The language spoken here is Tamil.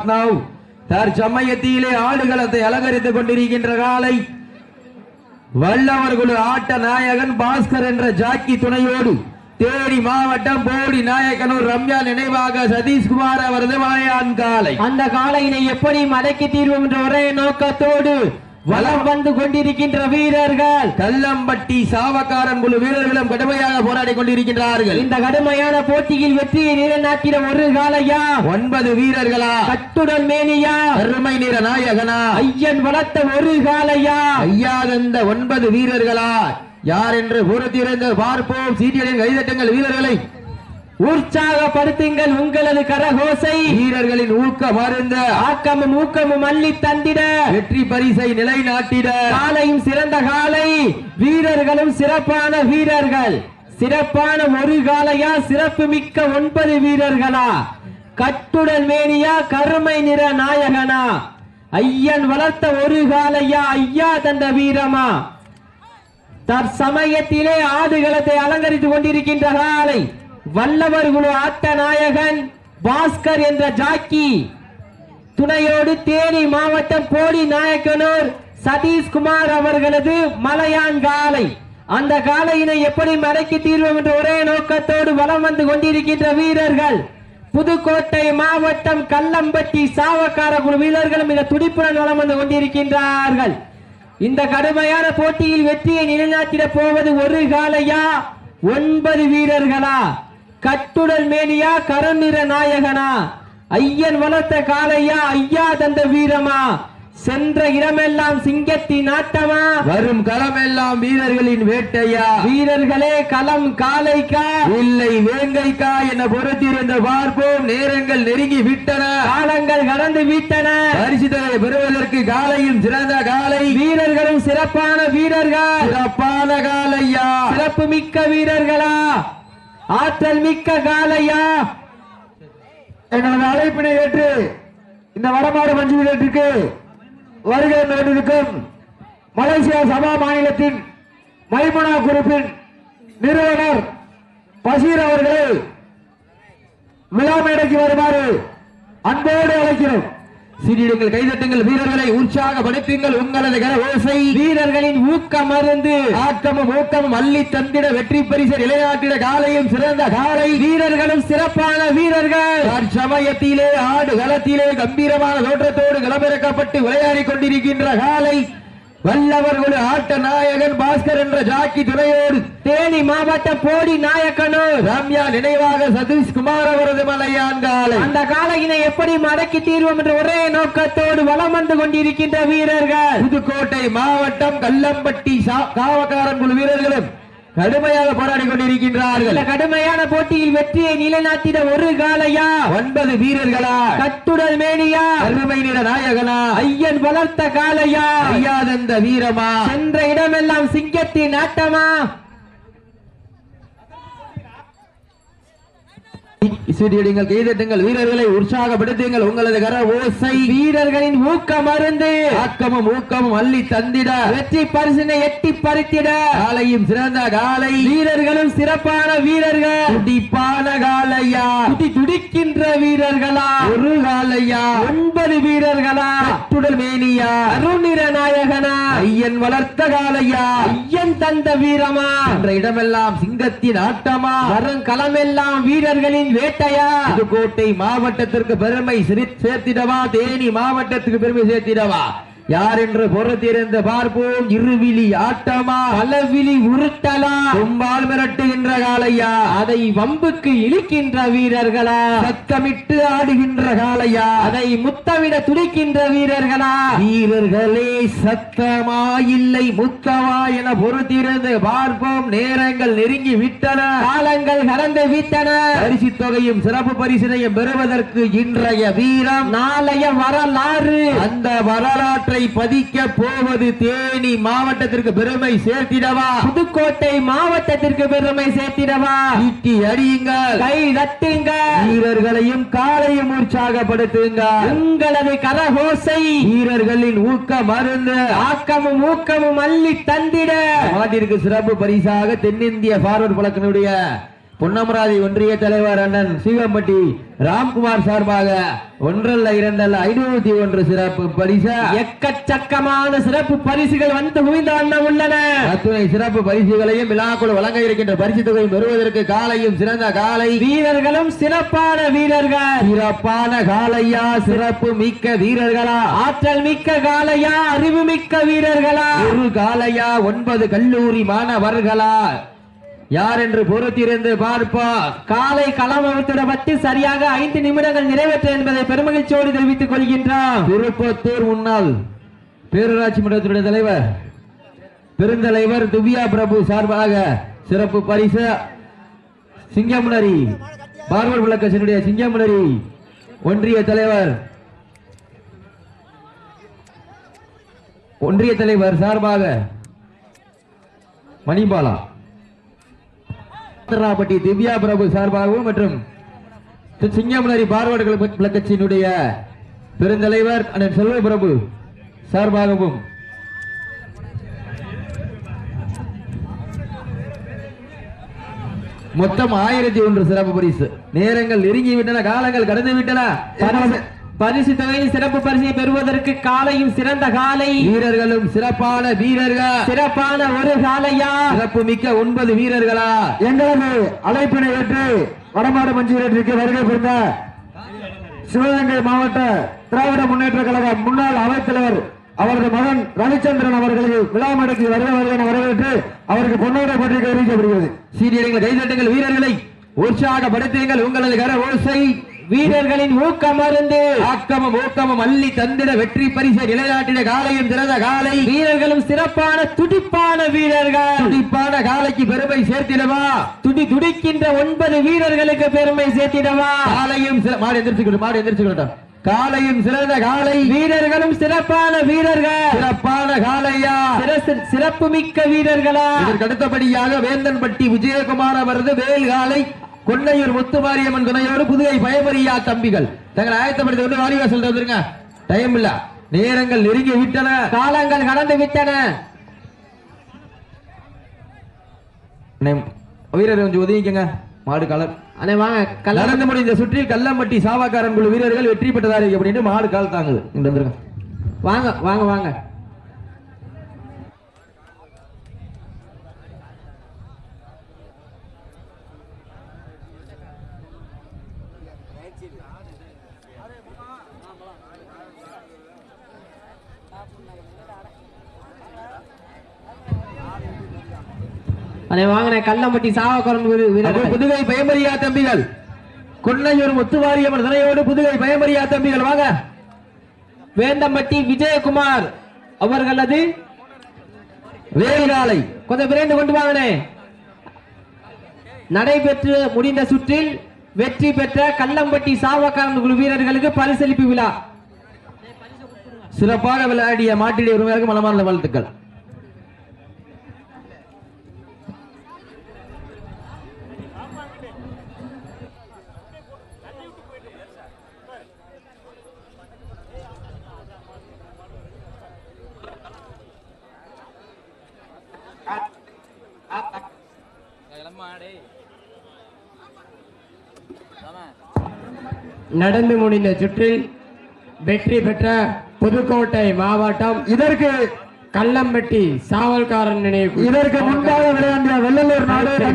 நவ் தற்சமயத்திலே ஆடுகளத்தை அலங்கரித்துக் கொண்டிருக்கின்ற காலை வல்லவர் குழு ஆட்ட நாயகன் பாஸ்கர் என்ற ஜாக்கி துணையோடு தேனி மாவட்டம் போடி நாயக்கனூர் ரம்யா நினைவாக சதீஷ்குமார் அவரது வாயான் காலை. அந்த காலையினை எப்படி மடக்கி தீர்வோம் என்ற ஒரே நோக்கத்தோடு வலம் வந்து கொண்டிருக்கின்ற வீரர்கள். கல்லம்பட்டி சாவக்காரன் குழு வீரர்களும் கடுமையாக போராடி கொண்டிருக்கின்றார்கள். இந்த கடுமையான போட்டியில் வெற்றியை நிலைநாட்டிட ஒரு காலையா ஒன்பது வீரர்களா? கட்டுடல் மேனியா? அருமை நிற நாயகனா? ஐயன் வளர்த்த ஒரு காலையா ஐயாதந்த ஒன்பது வீரர்களா? யார் என்று பொறுத்திருந்து பார்ப்போம். சீட்டியலின் கைதட்டுங்கள் வீரர்களை உற்சாகப்படுத்துங்கள் உங்களது கரகோசை. வீரர்களின் ஊக்க மருந்த. ஆக்கமும் ஊக்கமும் அள்ளி தந்திட. வெற்றி பரிசை நிலைநாட்டிட. காலையும் சிறந்த காலை. வீரர்களும் சிறப்பான வீரர்கள். சிறப்பான ஒரு காலையா சிறப்பு மிக்க ஒன்பது வீரர்களா. கட்டுடல் மேனியா கருமை நிற நாயகனா. ஐயன் வளர்த்த ஒரு காலையா ஐயா தந்த வீரமா. தற்சமயத்திலே ஆடுகளத்தை அலங்கரித்துக் கொண்டிருக்கின்ற காலை. வல்லவர் குழு ஆட்ட நாயகன் பாஸ்கர் என்ற ஜாக்கி. துணையோடு தேனி மாவட்டம் போடி நாயக்கனூர் சதீஷ்குமார் அவர்களது மலையான் காலை. அந்த காலையினை எப்படி மடக்கி தீர்வோம் என்ற ஒரே நோக்கத்தோடு வலம் வந்து கொண்டிருக்கின்ற வீரர்கள் புதுக்கோட்டை மாவட்டம் கல்லம்பட்டி சாவக்கார குழு வீரர்களும் இந்த துடிப்புடன் வலம் வந்து கொண்டிருக்கின்றார்கள். இந்த கடுமையான போட்டியில் வெற்றியை நிலைநாட்டிட போவது ஒரு காலையா? ஒன்பது வீரர்களா? கட்டுடல் மேனியா கருநிற நாயகனா? ஐயன் வளர்த்த காளையா? ஐயா தந்த வீரமா? சென்ற இடமெல்லாம் சிங்கத்தின் ஆட்டமா வரும் களமெல்லாம் வீரர்களின் வேட்டையா? வீரர்களே களம் காளைக்கா? இல்லை வேங்கைக்கா என பொறுத்திருந்து பார்ப்போம். நேரங்கள் நெருங்கி விட்டன. காலங்கள் கடந்து விட்டன. பரிசுத்தலை பெறுவதற்கு காலையும் சிறந்த காலை வீரர்களும் சிறப்பான வீரர்கள். சிறப்பான காலையா சிறப்பு மிக்க வீரர்களா? ஆற்றல் மிக்க காளையா? எங்களது அழைப்பினை ஏற்று இந்த வடமாடு மஞ்சு வீரத்திற்கு வருகை நடந்திருக்கும் மலேசியா சபா மாநிலத்தின் மைமுனா குரூப்பின் நிறுவனர் பஷீர் அவர்களை விழா மேடைக்கு வருமாறு அன்போடு அழைக்கிறோம். சிறிடுங்கள் கைதட்டுங்கள் வீரர்களை உற்சாகப்படுத்துங்கள் உங்களது கர ஓசை வீரர்களின் ஊக்கம் மருந்து ஆக்கமும் ஊக்கமும் அள்ளி தந்திட வெற்றி பரிசு நிலைநாட்டிட காலையும் சிறந்த காலை. வீரர்களும் சிறப்பான வீரர்கள். தற்சமயத்திலே ஆடு களத்திலே கம்பீரமான தோற்றத்தோடு களமிறக்கப்பட்டு விளையாடி கொண்டிருக்கின்ற காலை. வல்லவர்கள் ஆட்ட நாயகன் பாஸ்கர் என்ற ஜாக்கி துணையோடு தேனி மாவட்டம் போடி நாயக்கனூர் ரம்யா நினைவாக சதீஷ் குமார் அவரது மலையான் காலை அந்த காலையினை எப்படி மடக்கி தீர்வோம் என்ற ஒரே நோக்கத்தோடு வலம் வந்து கொண்டிருக்கின்ற வீரர்கள். புதுக்கோட்டை மாவட்டம் கல்லம்பட்டி காவக்காரன் குழு வீரர்களும் கடுமையாக போராடி கொண்டிருக்கின்றார்கள். கடுமையான போட்டியில் வெற்றியை நிலைநாட்டிட ஒரு காலையா? ஒன்பது வீரர்களா? கட்டுடல் மேனியா? அருமை நிற நாயகனா? ஐயன் வளர்த்த காலையா? ஐயாதந்த வீரமா? சென்ற இடமெல்லாம் சிங்கத்தின் ஆட்டமா? சீட்டியடிங்கள் கைதட்டுங்கள் வீரர்களை உற்சாகப்படுத்துங்கள். உங்களது கர ஓசை. வீரர்களின் ஊக்க மருந்து ஆக்கமும் ஊக்கமும் அள்ளி தந்திட. வெற்றி பரிசினை எட்டி பறித்திட. காலையும் சிறந்த காலை. வீரர்களும் சிறப்பான வீரர்கள். துடிப்பான காலையா. துடி துடிக்கின்ற வீரர்களா? ஒரு காலையா ஒன்பது வீரர்களா? துடல் மேனியா? அருணிர நாயகனா? ஐயன் வளர்த்த காலையா? ஐயன் தந்த வீரமா? என்ற இடமெல்லாம் சிங்கத்தின் ஆட்டமா? வரும் களமெல்லாம் வீரர்களின் வேட்டையா? புதுக்கோட்டை மாவட்டத்திற்கு பெருமை சிரி- சேர்த்திடவா? தேனி மாவட்டத்துக்கு பெருமை சேர்த்திடவா? யார் என்று பொறுத்திருந்து பார்ப்போம். இருவிழி ஆட்டமா அளவிழி உருட்டலா. கும்பால் மிரட்டுகின்ற காலையா அதை வம்புக்கு இழுக்கின்ற வீரர்களா. சத்தமிட்டு ஆடுகின்ற காலையா அதை முத்தமிட துடிக்கின்ற வீரர்களா. வீரர்களே சத்தமா இல்லை முத்தமா என பொறுத்திருந்து பார்ப்போம். நேரங்கள் நெருங்கி விட்டன காலங்கள் கடந்து விட்டன. பரிசு தொகையும் சிறப்பு பரிசினையும் பெறுவதற்கு இன்றைய வீரம் நாளைய வரலாறு. அந்த வரலாற்றை பதிக்க போவது தேனி மாவட்டத்திற்கு பெருமை சேர்த்திடவா? புதுக்கோட்டை மாவட்டத்திற்கு பெருமை சேர்த்திடவா? ஈட்டி அடியுங்கள். கை தட்டுங்க வீரர்களையும் காலையும் உற்சாகப்படுத்துங்க. உங்களது கரகோசை. வீரர்களின் ஊக்க மருந்து. ஆக்கமும் ஊக்கமும் அள்ளி தந்திட. மாட்டிற்கு சிறப்பு பரிசாக தென்னிந்திய பார்வர்ட் பழக்கனுடைய பொன்னமராதி ஒன்றிய தலைவர் அண்ணன் சீகம்பட்டி ராம்குமார் சார்பாக ஒன்றல்ல இரண்டல்ல ஐநூத்தி ஒன்று சிறப்பு பரிசா. எக்கச்சக்கமான சிறப்பு பரிசுகள் வந்து குவிந்த வண்ணம் உள்ளன. அத்துணை சிறப்பு பரிசுகளையும் விழாக்குழு வழங்க இருக்கின்ற பரிசு தொகை பெறுவதற்கு காலையும் சிறந்த காலை. வீரர்களும் சிறப்பான வீரர்கள். சிறப்பான காலையா சிறப்பு மிக்க வீரர்களா? ஆற்றல் மிக்க காளையா அறிவு மிக்க வீரர்களா? ஒரு காலையா ஒன்பது கல்லூரி மாணவர்களா? யார் என்று பொறுத்திருந்து பார்ப்போம் காலை பற்றி சரியாக ஐந்து நிமிடங்கள் நிறைவேற்ற என்பதை பெருமகிழ்ச்சியோடு தெரிவித்துக் கொள்கின்றான். திருப்பத்தூர் முன்னாள் பேரூராட்சி மன்றத்தினுடைய தலைவர் பெருந்தலைவர் திவ்யா பிரபு சார்பாக சிறப்பு பரிசு சிங்கமுனரி பார்வர் விளக்கத்தினுடைய சிங்கமுனரி ஒன்றிய தலைவர் ஒன்றிய தலைவர் சார்பாக மணிபாலா. பட்டி திவ்யா பிரபு சார்பாகவும் மற்றும் சிங்கமலரி பார்வர்கள் கட்சியினுடைய பெருந்தலைவர் அண்ணன் செல்வ பிரபு சார்பாகவும். மொத்தம் ஆயிரத்தி ஒன்று சிறப்பு பரிசு. நேரங்கள் நெருங்கி விட்டன காலங்கள் கடந்து விட்டன பரிசு- தொகையில் சிறப்பு பரிசை பெறுவதற்கு காலையும் சிறந்த காலை. வீரர்களும் சிறப்பான வீரர்கள். சிறப்பான ஒரு காலையா? சிறப்பு மிக்க ஒன்பது வீரர்களா? எங்களது அழைப்பினை ஏற்று வடமாடு மஞ்சுவரத்திற்கு வருகை புரிந்த சிவகங்கை மாவட்ட திராவிட முன்னேற்ற கழக முன்னாள் அவைத்தலைவர் அவரது மகன் ரவிச்சந்திரன் அவர்களுக்கு விழா மேடைக்கு வருக வருக என வரவேற்று அவருக்கு பொன்னாடை பற்றி அறிவிக்கப்படுகிறது சீரியர்கள் கைதட்டுங்கள் வீரர்களை. உற்சாகப்படுத்துங்கள் உங்களது கர ஓசை வீரர்களின் ஊக்கமருந்து. ஆக்கமும் ஊக்கமும் அள்ளி தந்திட வெற்றி பரிசை நிலைநாட்டின காலையும் திறந்த காலை வீரர்களும் சிறப்பான துடிப்பான வீரர்கள். துடிப்பான காலைக்கு பெருமை சேர்த்திடவா? துடி துடிக்கின்ற ஒன்பது வீரர்களுக்கு பெருமை சேர்த்திடவா? காலையும் மாடு எந்திரிச்சுக்கிட்டு மாடு எந்திரிச்சுக்கிட்டோம் காலையும் சிறந்த காலை வீரர்களும் சிறப்பான வீரர்கள். சிறப்பான காலையா சிறப்பு மிக்க வீரர்களா? இதற்கு அடுத்தபடியாக வேந்தன்பட்டி விஜயகுமார் அவரது வேல் காலை கொன்னையூர் முத்துமாரியம்மன் துணையோடு புதுகை பயமரியா தம்பிகள். தங்களை ஆயத்தப்படுத்தி கொண்டு வாலிவாசல் வந்துருங்க டைம் இல்ல. நேரங்கள் நெருங்கி விட்டன. காலங்கள் கடந்து விட்டன. அண்ணே, வீரர் கொஞ்சம் ஒதுங்கிக்கங்க. மாடு கலர். அண்ணே வாங்க நடந்து முடிந்த சுற்றில் கல்லம்பட்டி சாவாக்காரன் குழு வீரர்கள் வெற்றி பெற்றதாரு அப்படின்னு மாடு கால் தாங்குது. இங்க வந்துருங்க. வாங்க வாங்க வாங்க. அண்ணே வாங்கின கல்லம்பட்டி சாவக்கரம் புதுகை பயமரியா தம்பிகள். கொன்னையூர் முத்துமாரியம்மன் துணையோடு புதுகை பயமரியா தம்பிகள். வாங்க. வேந்தம்பட்டி விஜயகுமார் அவர்களது வேல்காலை கொஞ்சம் விரைந்து கொண்டு வாங்கனே நடைபெற்று முடிந்த சுற்றில் வெற்றி பெற்ற கல்லம்பட்டி சாவக்காரன் குழு வீரர்களுக்கு பரிசளிப்பு விழா. சிறப்பாக விளையாடிய மாட்டிடைய உரிமையாக மனமார்ந்த வாழ்த்துக்கள். நடந்து முடிந்த சுற்றில் வெற்றி பெற்ற புதுக்கோட்டை மாவட்டம். இதற்கு கல்லம்பட்டி சாவல்காரன் நினைவு இதற்கு முன்பாக விளையாண்டிய வெள்ளலூர் நாடு